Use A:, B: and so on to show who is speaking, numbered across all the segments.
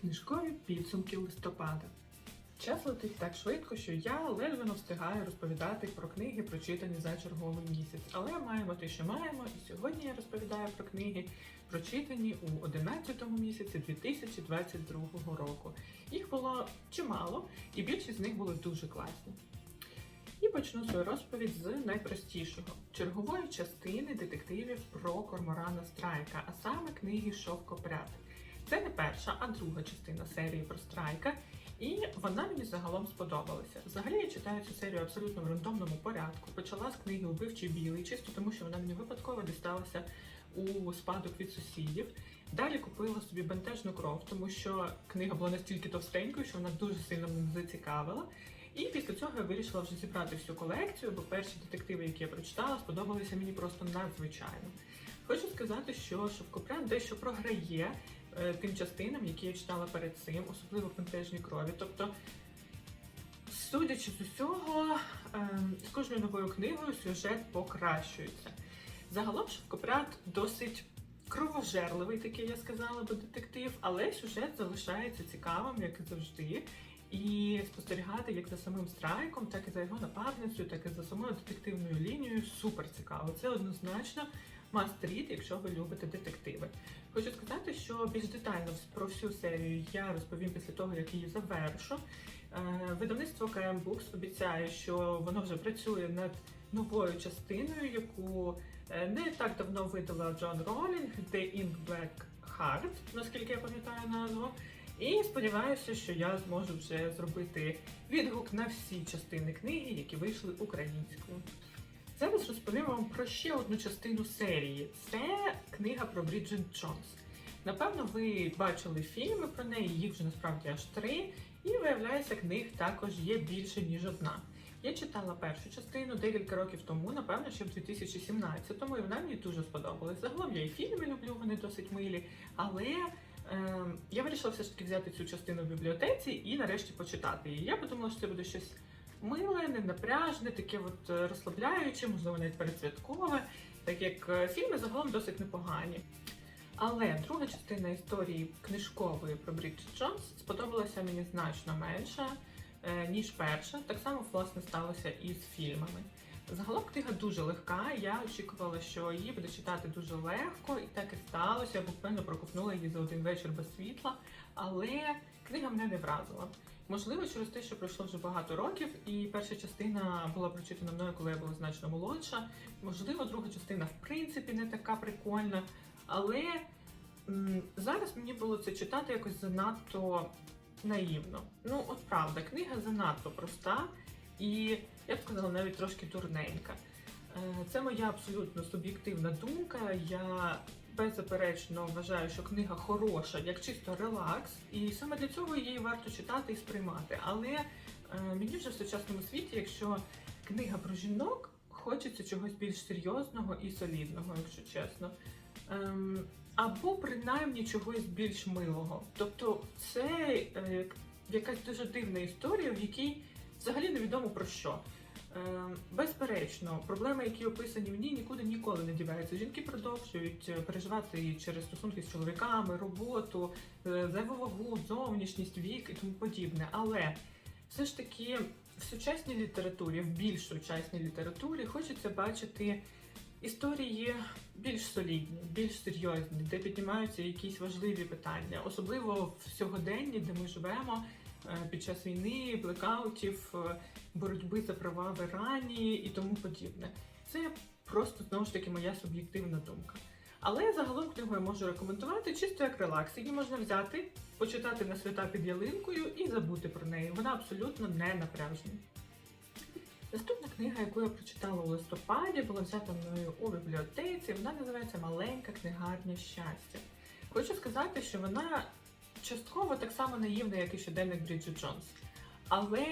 A: Книжкові підсумки листопада. Час летить так швидко, що я ледве не встигаю розповідати про книги, прочитані за черговий місяць. Але маємо те, що маємо, і сьогодні я розповідаю про книги, прочитані у 11 місяці 2022 року. Їх було чимало, і більшість з них були дуже класні. І почну свою розповідь з найпростішого чергової частини детективів про Корморана Страйка, а саме книги Шовкопряд. Це не перша, а друга частина серії про страйка, і вона мені загалом сподобалася. Взагалі я читаю цю серію абсолютно в рандомному порядку. Почала з книги Убивчий білий, чисто тому, що вона мені випадково дісталася у спадок від сусідів. Далі купила собі бентежну кров, тому що книга була настільки товстенькою, що вона дуже сильно мене зацікавила. І після цього я вирішила вже зібрати всю колекцію, бо перші детективи, які я прочитала, сподобалися мені просто надзвичайно. Хочу сказати, що Шовкопряд дещо програє тим частинам, які я читала перед цим, особливо в «Бентежній крові. Тобто, судячи з усього, е, з кожною новою книгою сюжет покращується. Загалом Шовкопряд досить кровожерливий, такий я сказала би детектив, але сюжет залишається цікавим, як і завжди. І спостерігати як за самим страйком, так і за його напарницею, так і за самою детективною лінією супер цікаво. Це однозначно must read, якщо ви любите детективи. Хочу сказати, що більш детально про всю серію я розповім після того, як її завершу. Е, Видавництво KM Books обіцяє, що воно вже працює над новою частиною, яку е, не так давно видала Джон Ролінг, The Ink Black Heart, наскільки я пам'ятаю назву. І сподіваюся, що я зможу вже зробити відгук на всі частини книги, які вийшли українською. Зараз розповім вам про ще одну частину серії. Це книга про Бріджит Джонс. Напевно, ви бачили фільми про неї, їх вже насправді аж три, і виявляється, книг також є більше, ніж одна. Я читала першу частину декілька років тому, напевно, ще в 2017-му, і вона мені дуже сподобалась. Загалом я і фільми люблю, вони досить милі, але е, я вирішила все ж таки взяти цю частину в бібліотеці і нарешті почитати її. Я подумала, що це буде щось миле, ненапряжне, таке от е, розслабляюче, можливо, навіть передсвяткове, так як е, фільми загалом досить непогані. Але друга частина історії книжкової про Бріджит Джонс сподобалася мені значно менше, е, ніж перша. Так само, власне, сталося і з фільмами. Загалом книга дуже легка. Я очікувала, що її буде читати дуже легко, і так і сталося. Я буквально проковтнула її за один вечір без світла, але книга мене не вразила. Можливо, через те, що пройшло вже багато років, і перша частина була прочитана мною, коли я була значно молодша. Можливо, друга частина в принципі не така прикольна, але м, зараз мені було це читати якось занадто наївно. Ну, от правда, книга занадто проста і я б сказала навіть трошки дурненька. Е, Це моя абсолютно суб'єктивна думка. Я беззаперечно вважаю, що книга хороша, як чисто релакс, і саме для цього її варто читати і сприймати. Але е, мені вже в сучасному світі, якщо книга про жінок, хочеться чогось більш серйозного і солідного, якщо чесно. Ем, або принаймні чогось більш милого. Тобто, це е, якась дуже дивна історія, в якій взагалі невідомо про що. Е, безперечно, проблеми, які описані в ній, нікуди ніколи не діваються. Жінки продовжують е, переживати через стосунки з чоловіками, роботу, е, вагу, зовнішність, вік і тому подібне. Але все ж таки в сучасній літературі, в більш сучасній літературі, хочеться бачити історії більш солідні, більш серйозні, де піднімаються якісь важливі питання, особливо в сьогоденні, де ми живемо. Е, Під час війни, блекаутів, е, боротьби за права в Ірані і тому подібне. Це просто знову ж таки моя суб'єктивна думка. Але загалом книгу я можу рекомендувати чисто як релакс. Її можна взяти, почитати на свята під ялинкою і забути про неї. Вона абсолютно не напряжна. Наступна книга, яку я прочитала у листопаді, була взята мною у бібліотеці. Вона називається Маленька книгарня щастя. Хочу сказати, що вона частково так само наївна, як і щоденник Бріджит Джонс. Але,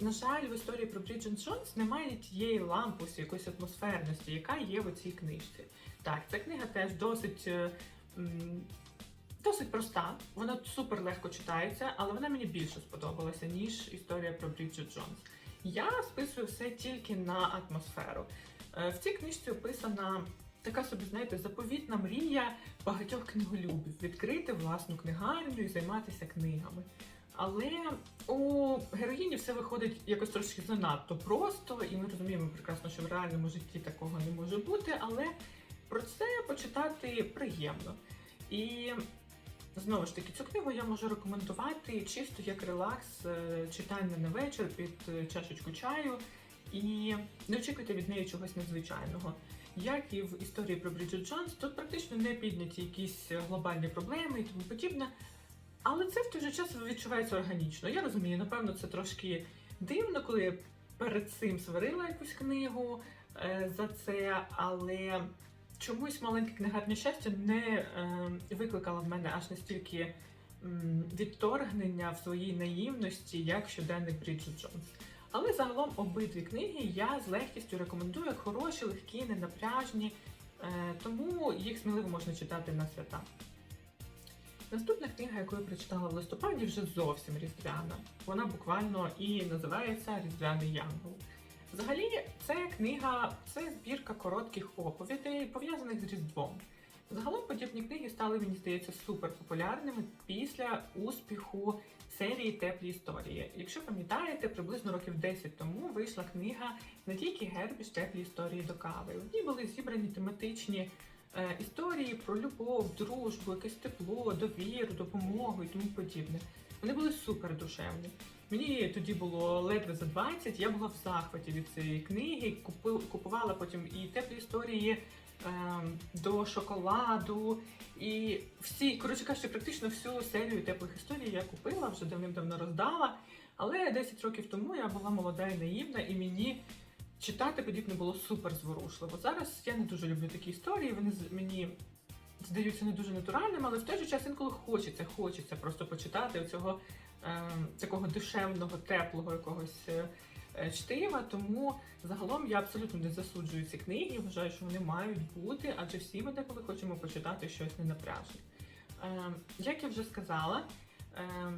A: на жаль, в історії про Бріджит Джонс немає тієї лампусі, якоїсь атмосферності, яка є в цій книжці. Так, ця книга теж досить. е, Досить проста, вона супер легко читається, але вона мені більше сподобалася, ніж історія про Бріджит Джонс. Я списую все тільки на атмосферу. Е, В цій книжці описана така собі, знаєте, заповітна мрія багатьох книголюбів відкрити власну книгарню і займатися книгами. Але у героїні все виходить якось трошки занадто просто, і ми розуміємо прекрасно, що в реальному житті такого не може бути, але про це почитати приємно. І знову ж таки, цю книгу я можу рекомендувати чисто як релакс, е, читання на вечір під е, чашечку чаю. І не очікуйте від неї чогось надзвичайного. Як і в історії про Бріджит Джонс, тут практично не підняті якісь глобальні проблеми і тому подібне. Але це в той же час відчувається органічно. Я розумію, напевно, це трошки дивно, коли я перед цим сварила якусь книгу е, за це, але чомусь маленьке книгарня щастя не е, викликало в мене аж настільки відторгнення в своїй наївності, як щоденник Бріджит Джонс. Але загалом обидві книги я з легкістю рекомендую як хороші, легкі, ненапряжні, е, тому їх сміливо можна читати на свята. Наступна книга, яку я прочитала в листопаді, вже зовсім різдвяна. Вона буквально і називається Різдвяний Янгол. Взагалі, це книга, це збірка коротких оповідей, пов'язаних з Різдвом. Загалом подібні книги стали, мені здається, супер популярними після успіху серії Теплі історії. Якщо пам'ятаєте, приблизно років 10 тому вийшла книга Надійки Гербіш Теплі історії до кави. В ній були зібрані тематичні е, історії про любов, дружбу, якесь тепло, довіру, допомогу і тому подібне. Вони були супер душевні. Мені тоді було ледве за 20, я була в захваті від цієї книги, купувала потім і теплі історії до шоколаду. І всі, коротше кажучи, практично всю серію теплих історій я купила, вже давним-давно роздала. Але 10 років тому я була молода і наївна, і мені читати подібне було супер зворушливо. Зараз я не дуже люблю такі історії, вони мені здаються не дуже натуральними, але в той же час інколи хочеться, хочеться просто почитати оцього е, такого душевного, теплого якогось е, чтива. Тому загалом я абсолютно не засуджую ці книги. Вважаю, що вони мають бути, адже всі ми деколи хочемо почитати щось ненапряжне. Е, як я вже сказала, е,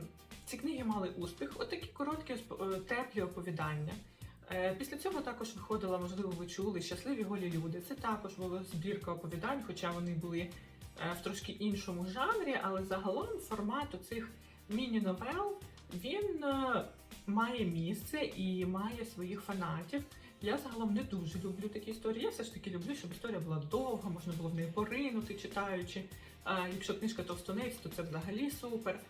A: ці книги мали успіх. Отакі короткі, е, теплі оповідання. Е, Після цього також виходила, можливо, ви чули щасливі голі люди. Це також була збірка оповідань, хоча вони були е, в трошки іншому жанрі, але загалом формат цих міні-новел він е, має місце і має своїх фанатів. Я загалом не дуже люблю такі історії. Я все ж таки люблю, щоб історія була довга, можна було в неї поринути, читаючи. А якщо книжка товстонець, то це взагалі супер.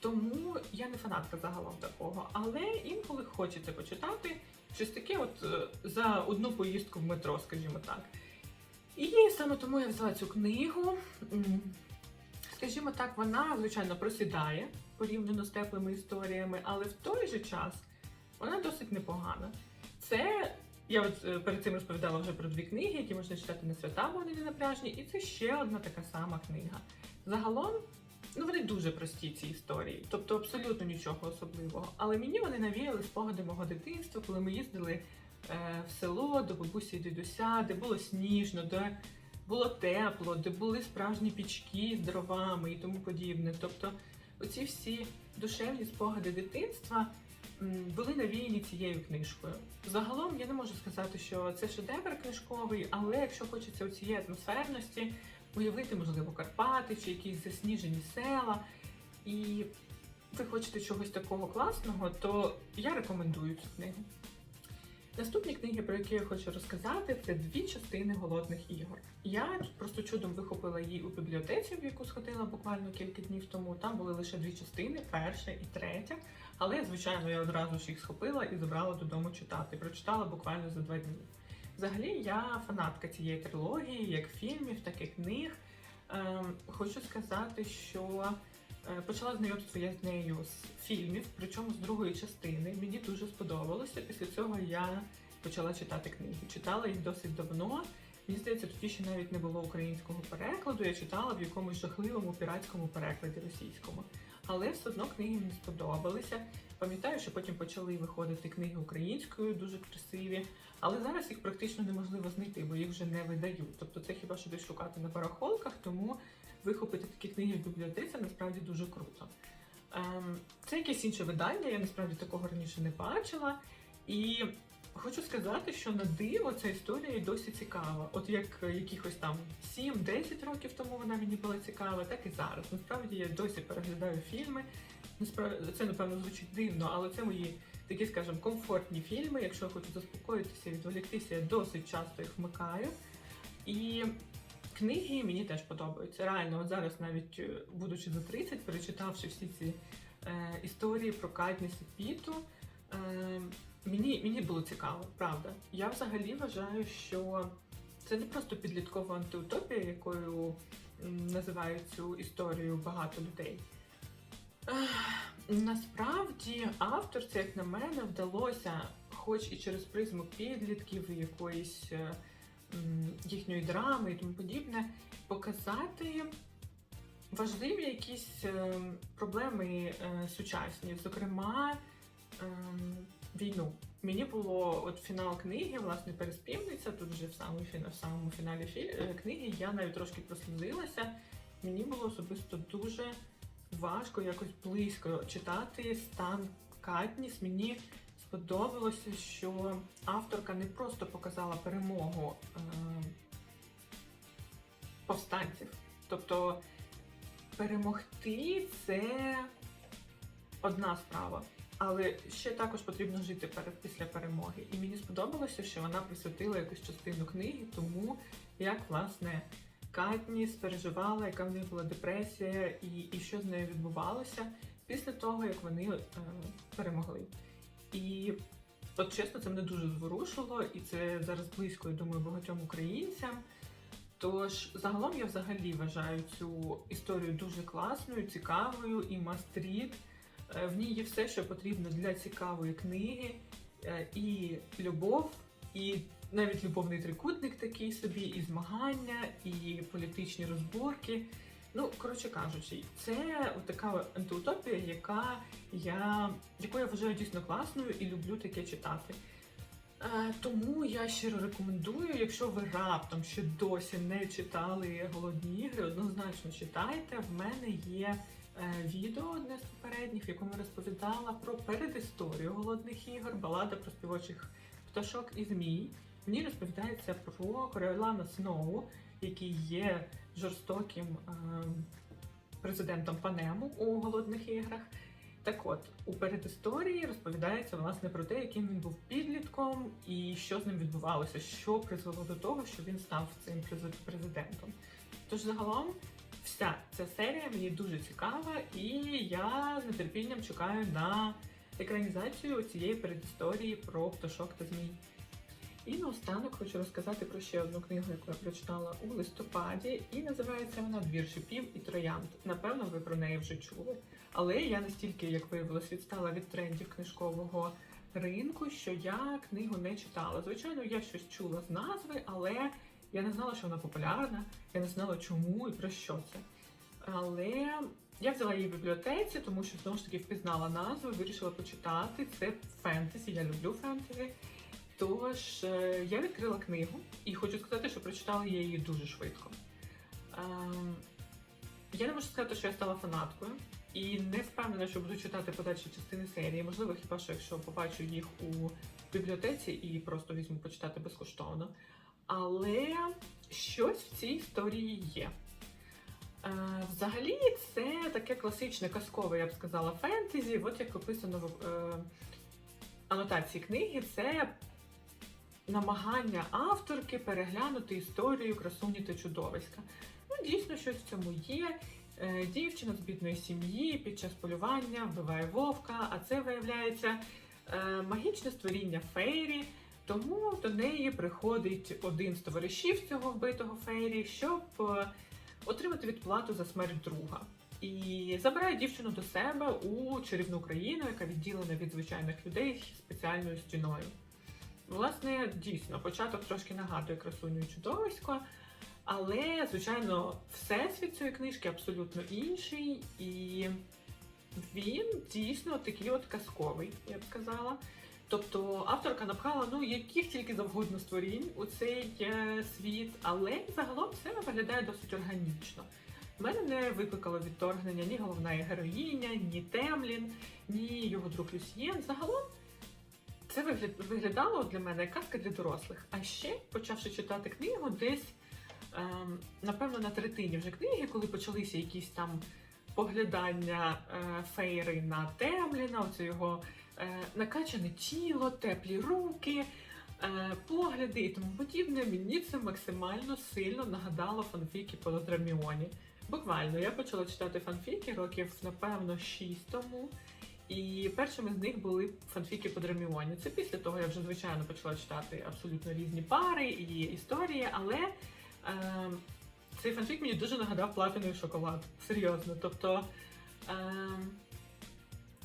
A: Тому я не фанатка загалом такого, але інколи хочеться почитати щось таке, от е, за одну поїздку в метро, скажімо так. І саме тому я взяла цю книгу. Скажімо так, вона, звичайно, просідає порівняно з теплими історіями, але в той же час вона досить непогана. Це я от е, перед цим розповідала вже про дві книги, які можна читати на свята, бо вони не напряжні, і це ще одна така сама книга. Загалом, ну вони дуже прості ці історії, тобто абсолютно нічого особливого. Але мені вони навіяли спогади мого дитинства, коли ми їздили е, в село до бабусі і дідуся, де було сніжно, де було тепло, де були справжні пічки з дровами і тому подібне. Тобто, оці всі душевні спогади дитинства були навіяні цією книжкою. Загалом я не можу сказати, що це шедевр книжковий, але якщо хочеться у цієї атмосферності, уявити, можливо, Карпати чи якісь засніжені села, і ви хочете чогось такого класного, то я рекомендую цю книгу. Наступні книги, про які я хочу розказати, це дві частини голодних ігор. Я просто чудом вихопила її у бібліотеці, в яку сходила буквально кілька днів тому. Там були лише дві частини, перша і третя. Але, звичайно, я одразу ж їх схопила і забрала додому читати. Прочитала буквально за два дні. Взагалі, я фанатка цієї трилогії, як фільмів, так і книг. Ем, хочу сказати, що почала знайомство я з нею з фільмів, причому з другої частини. Мені дуже сподобалося. Після цього я почала читати книги. Читала їх досить давно. Мені здається, тоді ще навіть не було українського перекладу. Я читала в якомусь жахливому піратському перекладі російському. Але все одно книги мені сподобалися. Пам'ятаю, що потім почали виходити книги українською, дуже красиві, але зараз їх практично неможливо знайти, бо їх вже не видають. Тобто це хіба що десь шукати на барахолках, тому вихопити такі книги в бібліотеці насправді дуже круто. Ем, це якесь інше видання, я насправді такого раніше не бачила. І хочу сказати, що на диво ця історія досі цікава. От як якихось там 7-10 років тому вона мені була цікава, так і зараз. Насправді я досі переглядаю фільми. Це напевно звучить дивно, але це мої такі, скажімо, комфортні фільми. Якщо я хочу заспокоїтися, відволіктися, я досить часто їх вмикаю. І книги мені теж подобаються. Реально, от зараз, навіть е, будучи за 30, перечитавши всі ці е, історії про Катніс і Піту, е, мені, мені було цікаво, правда. Я взагалі вважаю, що це не просто підліткова антиутопія, якою називають цю історію багато людей. Насправді авторці, як на мене, вдалося, хоч і через призму підлітків, і якоїсь е, їхньої драми і тому подібне, показати важливі якісь е, проблеми е, сучасні, зокрема ем, війну. Мені було от фінал книги, власне, переспівниця. Тут вже в самому, в самому фіналі фі- е, книги я навіть трошки прослізилася. Мені було особисто дуже важко якось близько читати стан Катніс. Мені сподобалося, що авторка не просто показала перемогу е, повстанців. Тобто перемогти це одна справа. Але ще також потрібно жити після перемоги. І мені сподобалося, що вона присвятила якусь частину книги, тому як власне Катніс переживала, яка в них була депресія, і, і що з нею відбувалося після того, як вони е, перемогли. І от чесно, це мене дуже зворушило, і це зараз близько, я думаю, багатьом українцям. Тож загалом я взагалі вважаю цю історію дуже класною, цікавою і мастріт. В ній є все, що потрібно для цікавої книги, Е, і любов, і навіть любовний трикутник такий собі, і змагання, і політичні розборки. Ну, коротше кажучи, це така антиутопія, яка я, яку я вважаю дійсно класною і люблю таке читати. Е, Тому я щиро рекомендую, якщо ви раптом ще досі не читали голодні ігри, однозначно читайте. В мене є е, відео одне з попередніх, в якому розповідала про передісторію голодних ігор, балада про співочих пташок і змій. В ній розповідається про Коріолана Сноу, який є жорстоким е, президентом Панему у голодних іграх. Так от, у передісторії розповідається власне про те, яким він був підлітком і що з ним відбувалося, що призвело до того, що він став цим президентом. Тож загалом вся ця серія мені дуже цікава, і я з нетерпінням чекаю на екранізацію цієї передісторії про пташок та змій. І наостанок хочу розказати про ще одну книгу, яку я прочитала у листопаді, і називається вона Двір шипів і троянд. Напевно, ви про неї вже чули. Але я настільки, як виявилось, відстала від трендів книжкового ринку, що я книгу не читала. Звичайно, я щось чула з назви, але я не знала, що вона популярна, я не знала, чому і про що це. Але я взяла її в бібліотеці, тому що знову ж таки впізнала назву, вирішила почитати. Це фентезі, я люблю фентезі. Тож е, я відкрила книгу і хочу сказати, що прочитала я її дуже швидко. Ем, я не можу сказати, що я стала фанаткою, і не впевнена, що буду читати подальші частини серії. Можливо, хіба що якщо побачу їх у бібліотеці і просто візьму почитати безкоштовно. Але щось в цій історії є. Е, взагалі, це таке класичне казкове, я б сказала, фентезі. От як описано в е, анотації книги, це намагання авторки переглянути історію красуні та чудовиська. Ну, дійсно, щось в цьому є. Е, Дівчина з бідної сім'ї під час полювання вбиває вовка, а це виявляється е, магічне створіння Фейрі. Тому до неї приходить один з товаришів цього вбитого Фейрі, щоб е, отримати відплату за смерть друга. І забирає дівчину до себе у чарівну країну, яка відділена від звичайних людей спеціальною стіною. Власне, дійсно, початок трошки нагадує красуню і чудовисько, але, звичайно, всесвіт цієї книжки абсолютно інший, і він дійсно такий от казковий, я б сказала. Тобто авторка напхала ну яких тільки завгодно створінь у цей е, світ, але загалом все виглядає досить органічно. В мене не викликало відторгнення ні головна героїня, ні Темлін, ні його друг Люсьєн. Загалом це вигля- виглядало для мене як казка для дорослих. А ще, почавши читати книгу, десь ем, напевно на третині вже книги, коли почалися якісь там поглядання е, фейри на Темліна, оце його е, накачане тіло, теплі руки, е, погляди і тому подібне, мені це максимально сильно нагадало фанфіки по Драміоні. Буквально я почала читати фанфіки років, напевно, 6 тому. І першими з них були фанфіки по Драміоні. Це після того я вже звичайно почала читати абсолютно різні пари і історії, але е, цей фанфік мені дуже нагадав платиновий шоколад. Серйозно. Тобто е,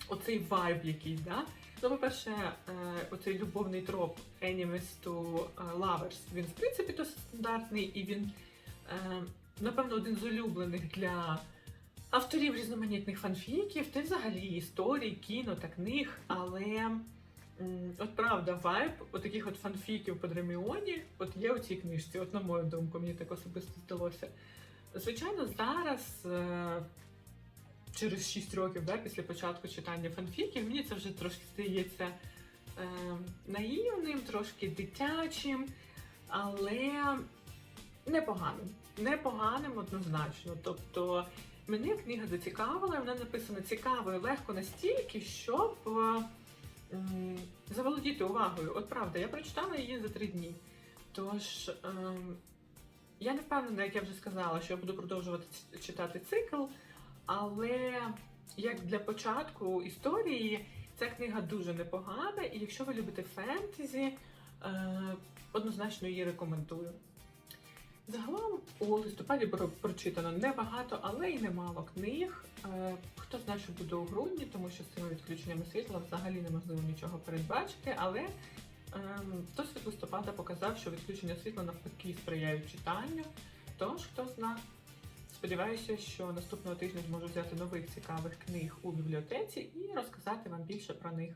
A: оцей вайб якийсь, да? Ну, по-перше, е, оцей любовний троп Enemies to Lovers, він в принципі досить стандартний і він, е, напевно, один з улюблених для авторів різноманітних фанфіків, й взагалі історій, кіно та книг. Але от правда, вайб отаких от фанфіків по Дреміоні, от є у цій книжці, от на мою думку, мені так особисто здалося. Звичайно, зараз. е, Через 6 років да, після початку читання фанфіків, мені це вже трошки здається е, наївним, трошки дитячим, але непоганим. Непоганим однозначно. Тобто мене книга зацікавила, вона написана цікаво і легко настільки, щоб е, заволодіти увагою. От правда, я прочитала її за три дні. Тож ем, я не впевнена, як я вже сказала, що я буду продовжувати читати цикл, але як для початку історії ця книга дуже непогана, і якщо ви любите фентезі, е, однозначно її рекомендую. Загалом у листопаді про- прочитано небагато, але й немало книг. Е, Хто знає, що буде у грудні, тому що з цими відключеннями світла взагалі неможливо нічого передбачити. Але ем, досвід листопада показав, що відключення світла навпаки сприяють читанню. Тож, хто зна, сподіваюся, що наступного тижня зможу взяти нових цікавих книг у бібліотеці і розказати вам більше про них.